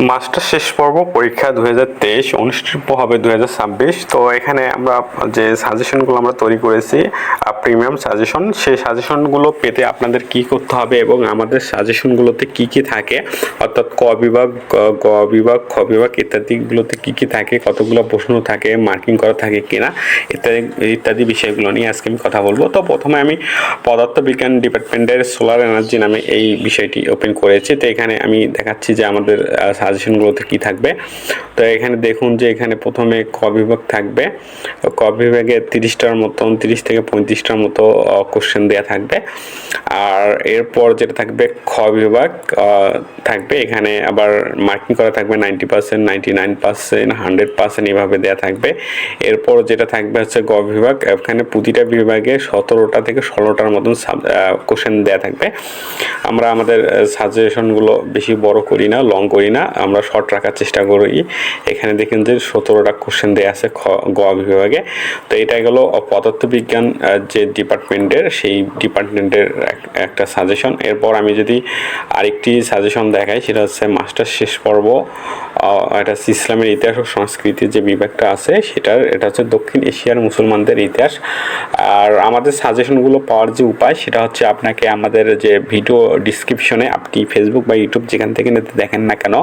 Master শেষ পর্ব পরীক্ষা দু হাজার তেইশ, অনুষ্ঠিত হবে দু হাজার ছাব্বিশ। তো এখানে আমরা যে সাজেশনগুলো আমরা তৈরি করেছি প্রিমিয়াম সাজেশন, সেই সাজেশনগুলো পেতে আপনাদের কি করতে হবে এবং আমাদের সাজেশনগুলোতে কি কি থাকে? অর্থাৎ ক বিভাগ, গ- বিভাগ, খ বিভাগ ইত্যাদিগুলোতে কি কি থাকে? কতগুলো প্রশ্ন থাকে? মার্কিং করা থাকে কিনা ইত্যাদি ইত্যাদি বিষয়গুলো নিয়ে আজকে আমি কথা বলব। তো প্রথমে আমি পদার্থবিজ্ঞান ডিপার্টমেন্টের সোলার এনার্জি নামে এই বিষয়টি ওপেন করেছি। তো এখানে আমি দেখাচ্ছি যে আমাদের সাজেশনগুলোতে কি থাকবে? তো এখানে দেখুন যে এখানে প্রথমে ক বিভাগ থাকবে। ক বিভাগে তিরিশটার মতন, তিরিশ থেকে পঁয়ত্রিশটার মতো কোশ্চেন দেওয়া থাকবে। আর এরপর যেটা থাকবে, খ বিভাগ থাকবে। এখানে আবার মার্কিং করা থাকবে ninety percent ninety nine percent hundred percent এইভাবে দেওয়া থাকবে। এরপর যেটা থাকবে হচ্ছে গ বিভাগ। এখানে প্রতিটা বিভাগে সতেরোটা থেকে ষোলোটার মতন কোশ্চেন দেওয়া থাকবে। আমরা আমাদের সাজেশনগুলো বেশি বড় করি না লং করি না। আমরা শর্ট রাখার চেষ্টা করি। এখানে দেখেন যে সতেরোটা কোশ্চেন দেওয়া আছে খ, গ বিভাগে। তো এটা গেলো পদার্থবিজ্ঞান যে ডিপার্টমেন্টের, সেই ডিপার্টমেন্টের একটা সাজেশন এরপর আমি যদি আরেকটি সাজেশন দেখাই, সেটা হচ্ছে মাস্টার শেষ পর্ব এটা ইসলামের ইতিহাস ও সংস্কৃতির যে বিভাগটা আছে, সেটার এটা হচ্ছে দক্ষিণ এশিয়ার মুসলমানদের ইতিহাস। আর আমাদের সাজেশনগুলো পাওয়ার যে উপায়, সেটা হচ্ছে আপনাকে আমাদের যে ভিডিও ডিসক্রিপশনে, আপনি ফেসবুক বা ইউটিউব যেখান থেকে দেখেন না কেন,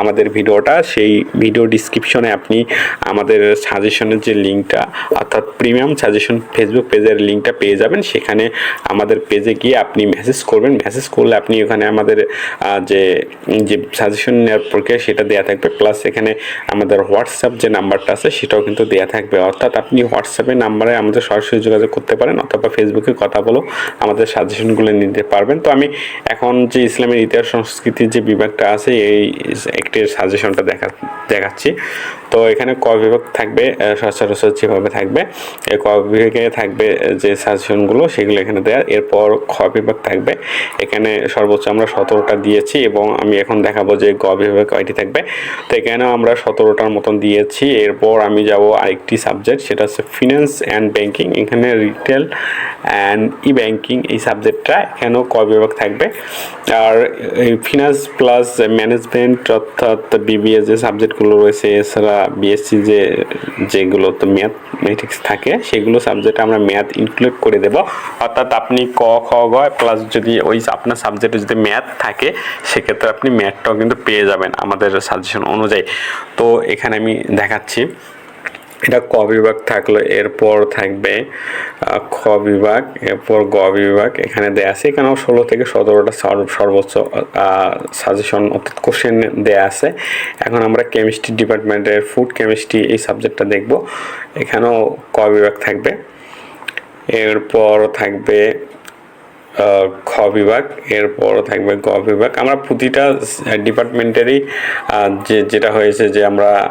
আমাদের ভিডিওটা, সেই ভিডিও ডিসক্রিপশনে আপনি আমাদের সাজেশনের যে লিঙ্কটা, অর্থাৎ প্রিমিয়াম সাজেশন ফেসবুক পেজের লিঙ্কটা পেয়ে যাবেন। সেখানে আমাদের পেজে গিয়ে আপনি মেসেজ করবেন। মেসেজ করলে আপনি ওখানে আমাদের যে যে সাজেশন নেওয়ার প্রক্রিয়া, সেটা দেওয়া থাকবে। প্লাস এখানে আমাদের হোয়াটসঅ্যাপ যে নাম্বারটা আছে, সেটাও কিন্তু দেওয়া থাকবে। অর্থাৎ আপনি হোয়াটসঅ্যাপের নাম্বারে আমাদের সরাসরি যোগাযোগ করতে পারেন অথবা ফেসবুকে কথা বলেও আমাদের সাজেশনগুলো নিতে পারবেন। তো আমি এখন যে ইসলামের ইতিহাস, সংস্কৃতির যে বিভাগটা আছে, এই একটি সাজেশনটা দেখা দেখাচ্ছি। তো এখানে ক বিভাগ থাকবে সচরাচর যেভাবে থাকবে, এই ক বিভাগে থাকবে যে সাজেশনগুলো সেগুলো এখানে দেওয়া এরপর খ বিভাগ থাকবে। এখানে সর্বোচ্চ আমরা সতেরোটা দিয়েছি এবং আমি এখন দেখাবো যে গ বিভাগ কয়টি থাকবে। তো এখানেও আমরা সতেরোটার মতন দিয়েছি? এরপর আমি যাব আরেকটি সাবজেক্ট সেটা হচ্ছে ফিনান্স অ্যান্ড ব্যাংকিং এখানে রিটেল অ্যান্ড ই ব্যাংকিং এই সাবজেক্টটা এখানেও ক বিভাগ থাকবে? আর ফিনান্স প্লাস ম্যানেজমেন্ট অর্থাৎ বিবিএ যে সাবজেক্টগুলো রয়েছে, এছাড়া বিএসসি যে, যেগুলো তো ম্যাথমেটিক্স থাকে, সেগুলো সাবজেক্ট আমরা ম্যাথ ইনক্লুড করে দেব। অর্থাৎ আপনি ক, খ, গ প্লাস যদি ওই আপনার সাবজেক্টে যদি ম্যাথ থাকে, সেক্ষেত্রে আপনি ম্যাথটাও কিন্তু পেয়ে যাবেন। আমাদের সাজেশন অনুযায়ী। তো এখানে আমি দেখাচ্ছি, এটা ক বিভাগ থাকল, এরপর থাকবে খ বিভাগ, এরপর গ বিভাগ, এখানে দেয়া আছে, এখানেও ষোলো থেকে সতেরোটা সর্ব- সর্বোচ্চ সাজেশন অর্থাৎ কোশ্চেন দেয়া আছে। এখন আমরা কেমিস্ট্রি ডিপার্টমেন্টের ফুড কেমিস্ট্রি এই সাবজেক্টটা দেখব। এখানেও ক বিভাগ থাকবে, এরপর থাকবে খ বিভাগ এরপর থাকবে গ বিভাগ আমরা প্রতিটা ডিপার্টমেন্টেরই যে, যেটা হয়েছে যে আমরা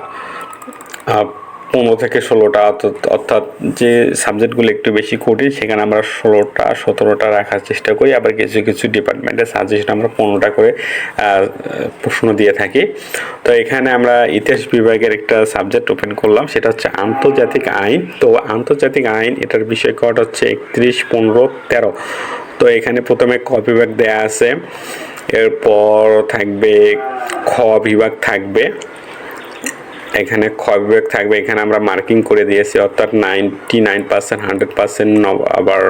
পনেরো থেকে ষোলোটা অর্থাৎ- যে সাবজেক্টগুলো একটু বেশি কঠিন সেখানে আমরা ষোলোটা, সতেরোটা রাখার চেষ্টা করি। আবার কিছু কিছু ডিপার্টমেন্টের সাজেশন আমরা পনেরোটা করে প্রশ্ন দিয়ে থাকি। তো এখানে আমরা ইতিহাস বিভাগের একটা সাবজেক্ট ওপেন করলাম, সেটা হচ্ছে আন্তর্জাতিক আইন। তো আন্তর্জাতিক আইন, এটার বিষয় কোড হচ্ছে একত্রিশ, পনেরো, তেরো। তো এখানে প্রথমে ক বিভাগ দেয়া আছে। এরপর থাকবে খ বিভাগ থাকবে। এখানে খ বিভাগ থাকবে, এখানে আমরা মার্কিং করে দিয়েছি, অর্থাৎ ninety nine percent, hundred percent আবার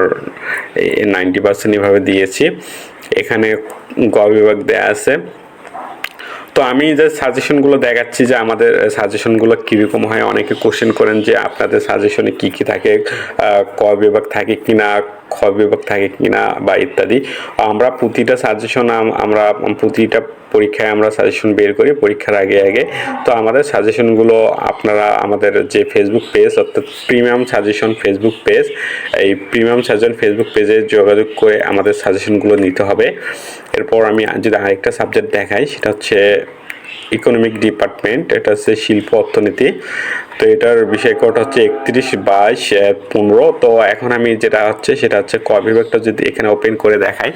নাইনটি পার্সেন্ট এভাবে দিয়েছি। এখানে গ বিভাগ দেয়া আছে। তো আমি যে সাজেশনগুলো দেখাচ্ছি যে আমাদের সাজেশনগুলো কীরকম হয়, অনেকে কোশ্চেন করেন যে আপনাদের সাজেশনে কি কি থাকে ক বিভাগ থাকে কি না খ বিভাগ থাকে কি না বা ইত্যাদি। আমরা প্রতিটা সাজেশন আমরা প্রতিটা পরীক্ষায় আমরা সাজেশন বের করি, পরীক্ষার আগে আগে। তো আমাদের সাজেশনগুলো আপনারা আমাদের যে ফেসবুক পেজ অর্থাৎ প্রিমিয়াম সাজেশন ফেসবুক পেজ এই প্রিমিয়াম সাজেশন ফেসবুক পেজে যোগাযোগ করে আমাদের সাজেশনগুলো নিতে হবে। এরপর আমি যদি আরেকটা সাবজেক্ট দেখাই, সেটা হচ্ছে ইকোনমিক ডিপার্টমেন্ট এটা হচ্ছে শিল্প অর্থনীতি। তো এটার বিষয় কোড হচ্ছে একত্রিশ বাইশ পনেরো। তো এখন আমি যেটা হচ্ছে, সেটা হচ্ছে ক বিভাগটা যদি এখানে ওপেন করে দেখাই,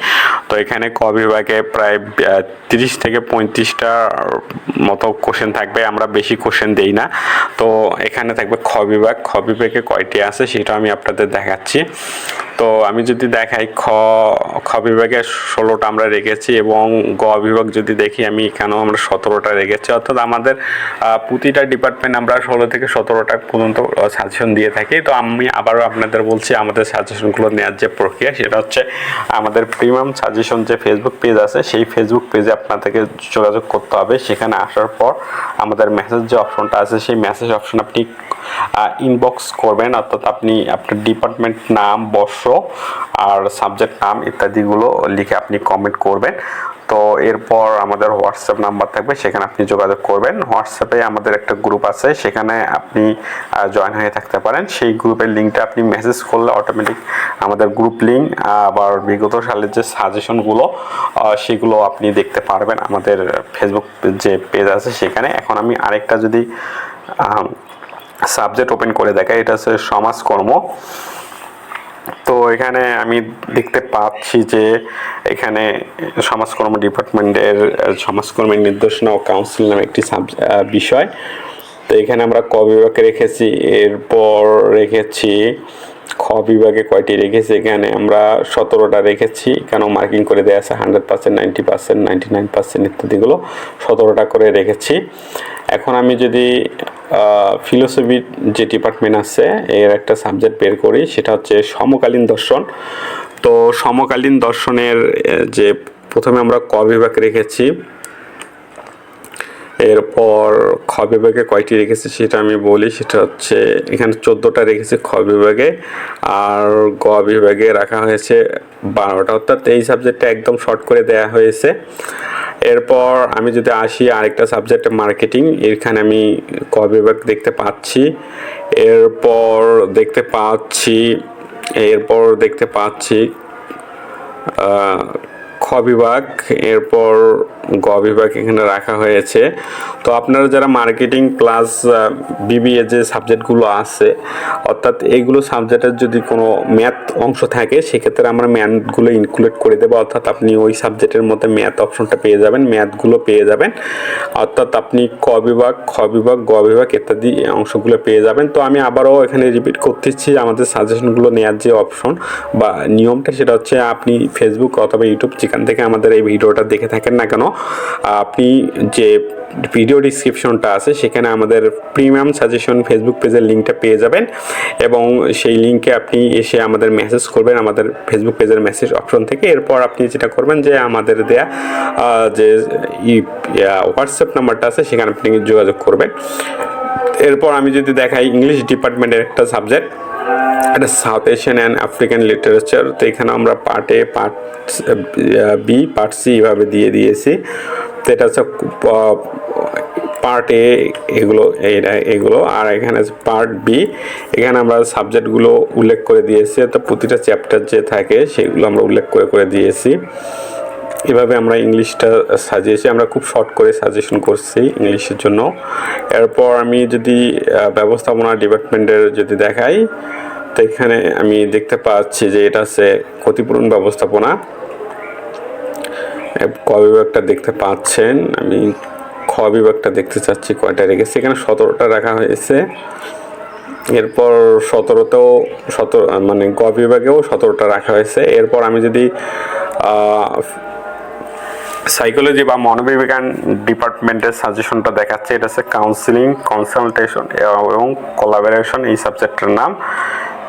তো এখানে ক বিভাগে প্রায় তিরিশ থেকে পঁয়ত্রিশটা মতো কোশ্চেন থাকবে। আমরা বেশি কোশ্চেন দেই না। তো এখানে থাকবে খ বিভাগ। খ বিভাগে কয়টি আছে সেটা আমি আপনাদের দেখাচ্ছি। তো আমি যদি দেখাই খ খ বিভাগে ষোলোটা আমরা রেখেছি এবং গ বিভাগ যদি দেখি, আমি এখানেও আমরা সতেরোটা সতেরোটা রেখেছি। অর্থাৎ আমাদের প্রতিটা ডিপার্টমেন্ট আমরা ষোলো থেকে সতেরোটা পর্যন্ত সাজেশন দিয়ে থাকি। তো আমি আবারও আপনাদের বলছি, আমাদের সাজেশনগুলো নেওয়ার যে প্রক্রিয়া, সেটা হচ্ছে আমাদের প্রিমিয়াম সাজেশন যে ফেসবুক পেজ আছে, সেই ফেসবুক পেজে আপনাদেরকে যোগাযোগ করতে হবে। সেখানে আসার পর আমাদের মেসেজ যে অপশনটা আছে, সেই মেসেজ অপশন আপনি ইনবক্স করবেন। অর্থাৎ আপনি আপনার ডিপার্টমেন্ট নাম, বর্ষ, আর সাবজেক্ট নাম ইত্যাদিগুলো লিখে আপনি কমেন্ট করবেন। তো এরপর আমাদের হোয়াটসঅ্যাপ নাম্বার থাকবে, সেখানে আপনি যোগাযোগ করবেন। হোয়াটসঅ্যাপে আমাদের একটা গ্রুপ আছে, সেখানে আপনি জয়েন হয়ে থাকতে পারেন। সেই গ্রুপের লিঙ্কটা আপনি মেসেজ করলে অটোমেটিক আমাদের গ্রুপ লিঙ্ক আবার বিগত সালের যে সাজেশনগুলো সেগুলো আপনি দেখতে পারবেন আমাদের ফেসবুক যে পেজ আছে সেখানে। এখন আমি আরেকটা যদি সাবজেক্ট ওপেন করে দেখাই, এটা হচ্ছে সমাজকর্ম। তো এখানে আমি দেখতে পাচ্ছি যে এখানে সমাজকর্ম ডিপার্টমেন্টের সমাজকর্মের নির্দেশনা ও কাউন্সিল নামে একটি বিষয়। তো এখানে আমরা ক বিভাগে রেখেছি, এরপর রেখেছি খ বিভাগে কয়টি রেখেছি? এখানে আমরা সতেরোটা রেখেছি। কেন মার্কিং করে দেওয়া আছে hundred percent ninety percent ninety nine percent ইত্যাদিগুলো সতেরোটা করে রেখেছি। এখন আমি যদি ফিলোসফির যে ডিপার্টমেন্ট আছে, এর একটা সাবজেক্ট বের করি, সেটা হচ্ছে সমকালীন দর্শন। তো সমকালীন দর্শনের যে প্রথমে আমরা ক বিভাগ রেখেছি এরপর খ বিভাগে কয়টি রেখেছি সেটা আমি বলি, সেটা হচ্ছে এখানে চোদ্দোটা রেখেছি খ বিভাগে আর গ বিভাগে রাখা হয়েছে বারোটা। অর্থাৎ এই সাবজেক্টটা একদম শর্ট করে দেয়া হয়েছে। এরপর আমি যদি আসি আরেকটা সাবজেক্ট মার্কেটিং এখানে আমি ক বিভাগ দেখতে পাচ্ছি। এরপর দেখতে পাচ্ছি, এরপর দেখতে পাচ্ছি খ বিভাগ, এরপর গ বিভাগ এখানে রাখা হয়েছে। তো আপনারা যারা মার্কেটিং প্লাস বিবিএ যে সাবজেক্টগুলো আছে, অর্থাৎ এইগুলো সাবজেক্টের যদি কোনো ম্যাথ অংশ থাকে, সেক্ষেত্রে আমরা ম্যাথগুলো ইনক্লুড করে দেবো। অর্থাৎ আপনি ওই সাবজেক্টের মধ্যে ম্যাথ অপশনটা পেয়ে যাবেন ম্যাথগুলো পেয়ে যাবেন। অর্থাৎ আপনি ক বিভাগ, খ বিভাগ, গ বিভাগ ইত্যাদি অংশগুলো পেয়ে যাবেন। তো আমি আবারও এখানে রিপিট করতেছি, আমাদের সাজেশনগুলো নেওয়ার যে অপশন বা নিয়মটা, সেটা হচ্ছে আপনি ফেসবুক অথবা ইউটিউব যেখান থেকে আমাদের এই ভিডিওটা দেখে থাকেন না কেন আপনি যে ভিডিও ডিসক্রিপশনটা আছে, সেখানে আমাদের প্রিমিয়াম সাজেশন ফেসবুক পেজের লিঙ্কটা পেয়ে যাবেন এবং সেই লিঙ্কে আপনি এসে আমাদের মেসেজ করবেন, আমাদের ফেসবুক পেজের মেসেজ অপশন থেকে। এরপর আপনি যেটা করবেন যে আমাদের দেয়া যে হোয়াটসঅ্যাপ নাম্বারটা আছে, সেখানে আপনি যোগাযোগ করবেন। এরপর আমি যদি দেখাই ইংলিশ ডিপার্টমেন্টের একটা সাবজেক্ট এটা South Asian and African literature তো এখানে আমরা part A part B part C এভাবে দিয়ে দিয়েছি। তো এটা হচ্ছে পার্ট এ এগুলো এগুলো, আর এখানে পার্ট বি এখানে আমরা সাবজেক্টগুলো উল্লেখ করে দিয়েছি, তো প্রতিটা চ্যাপ্টার যে থাকে সেগুলো আমরা উল্লেখ করে করে দিয়েছি। এভাবে আমরা ইংলিশটা সাজিয়েছি, আমরা খুব শর্ট করে সাজেশন করছি ইংলিশের জন্য। এরপর আমি যদি ব্যবস্থাপনা ডিপার্টমেন্টের যদি দেখাই, তো এখানে আমি দেখতে পাচ্ছি যে এটা হচ্ছে ক্ষতিপূরণ ব্যবস্থাপনা। ক বিভাগটা দেখতে পাচ্ছেন, আমি খ বিভাগটা দেখতে চাচ্ছি কয়টা রেখেছি এখানে সতেরোটা রাখা হয়েছে। এরপর সতেরোতেও সতেরো মানে গ বিভাগেও সতেরোটা রাখা হয়েছে। এরপর আমি যদি সাইকোলজি বা মনোবিজ্ঞান ডিপার্টমেন্টের সাজেশনটা দেখাচ্ছে, এটা হচ্ছে কাউন্সিলিং কনসালটেশন এবং কোলাবোরেশন এই সাবজেক্টের নাম।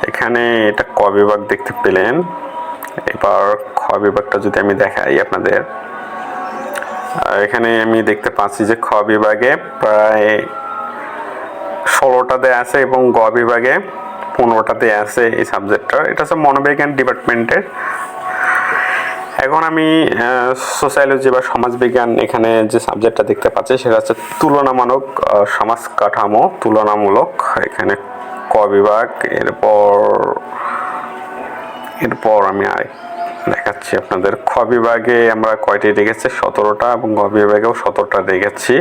এখানে এটা ক বিভাগ দেখতে পেলেন। এবার খ বিভাগটা যদি আমি দেখাই আপনাদের। এখানে আমি দেখতে পাচ্ছি যে খ বিভাগে প্রায় ষোলোটা দেয়া আছে এবং গ বিভাগে পনেরোটা দেয়া আছে এই সাবজেক্টটা এটা হচ্ছে মনোবিজ্ঞান ডিপার্টমেন্টের এখন আমি সোশ্যালজি বা সমাজবিজ্ঞান এখানে যে সাবজেক্টটা দেখতে পাচ্ছি, সেটা হচ্ছে তুলনামূলক সমাজ কাঠামো তুলনামূলক। এখানে ক বিভাগ, এরপর এরপর আমি আরেক দেখাচ্ছি আপনাদের। খ বিভাগে আমরা কয়টি রেখেছি সতেরোটা, এবং গ বিভাগেও সতেরোটা রেখেছি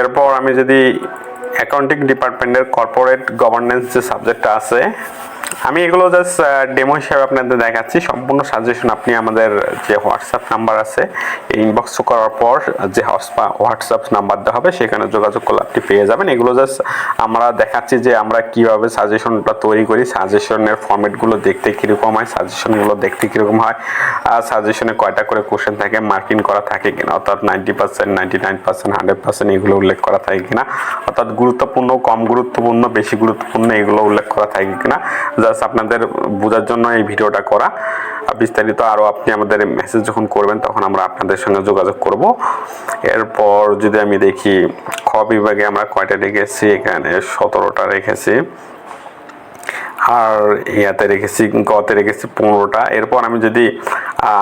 এরপর আমি যদি অ্যাকাউন্টিং ডিপার্টমেন্টের কর্পোরেট গভর্নেন্স যে সাবজেক্টটা আছে আমি এগুলো জাস্ট ডেমো হিসাবে আপনাদের দেখাচ্ছি। সম্পূর্ণ সাজেশন আপনি আমাদের যে হোয়াটসঅ্যাপ নাম্বার আছে ইনবক্স করার পর যে হোয়াটসঅ্যাপ নাম্বার দেওয়া হবে, সেখানে যোগাযোগ করলে আপনি পেয়ে যাবেন। এগুলো জাস্ট আমরা দেখাচ্ছি যে আমরা কীভাবে সাজেশনটা তৈরি করি। সাজেশনের ফর্মেটগুলো দেখতে কীরকম হয় সাজেশনগুলো দেখতে কীরকম হয়, আর সাজেশনে কয়টা করে কোশ্চেন থাকে মার্কিং করা থাকে কিনা, অর্থাৎ ninety percent ninety nine percent hundred percent এগুলো উল্লেখ করা থাকে কিনা, অর্থাৎ গুরুত্বপূর্ণ, কম গুরুত্বপূর্ণ, বেশি গুরুত্বপূর্ণ এগুলো উল্লেখ করা থাকে কিনা জাস্ট আপনাদের বোঝার জন্য এই ভিডিওটা করা। বিস্তারিত আরও আপনি আমাদের মেসেজ যখন করবেন, তখন আমরা আপনাদের সঙ্গে যোগাযোগ করব। এরপর যদি আমি দেখি, খ বিভাগে আমরা কয়টা রেখেছি? এখানে সতেরোটা রেখেছি। আর ইয়াতে রেখেছি, গতে রেখেছি পনেরোটা। এরপর আমি যদি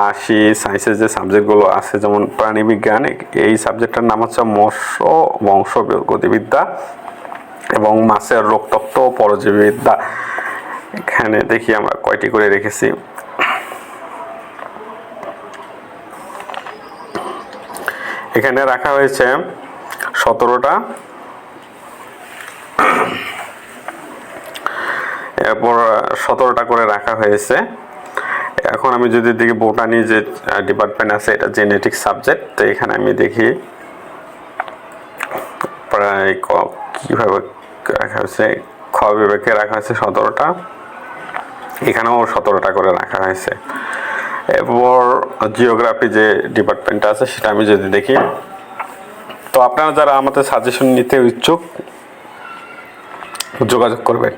আসি সায়েন্সের যে সাবজেক্টগুলো আছে, যেমন প্রাণীবিজ্ঞান, এই সাবজেক্টটার নাম হচ্ছে মৎস্য, বংশ, গতিবিদ্যা এবং মাছের রোগতত্ত্ব পরজীবিদ্যা এখানে দেখি আমরা কয়টি করে রেখেছি। এখানে রাখা হয়েছে সতেরোটা। এরপর সতেরোটা করে রাখা হয়েছে। এখন আমি যদি দেখি বোটানি যে ডিপার্টমেন্ট আছে, এটা জেনেটিক সাবজেক্ট তো এখানে আমি দেখি প্রায় কীভাবে রাখা হয়েছে, খ বিভাগে রাখা হয়েছে সতেরোটা। এখানেও সতেরোটা করে রাখা হয়েছে। এরপর জিওগ্রাফি যে ডিপার্টমেন্টটা আছে, সেটা আমি যদি দেখি। তো আপনারা যারা আমাদের সাজেশন নিতে ইচ্ছুক, যোগাযোগ করবেন।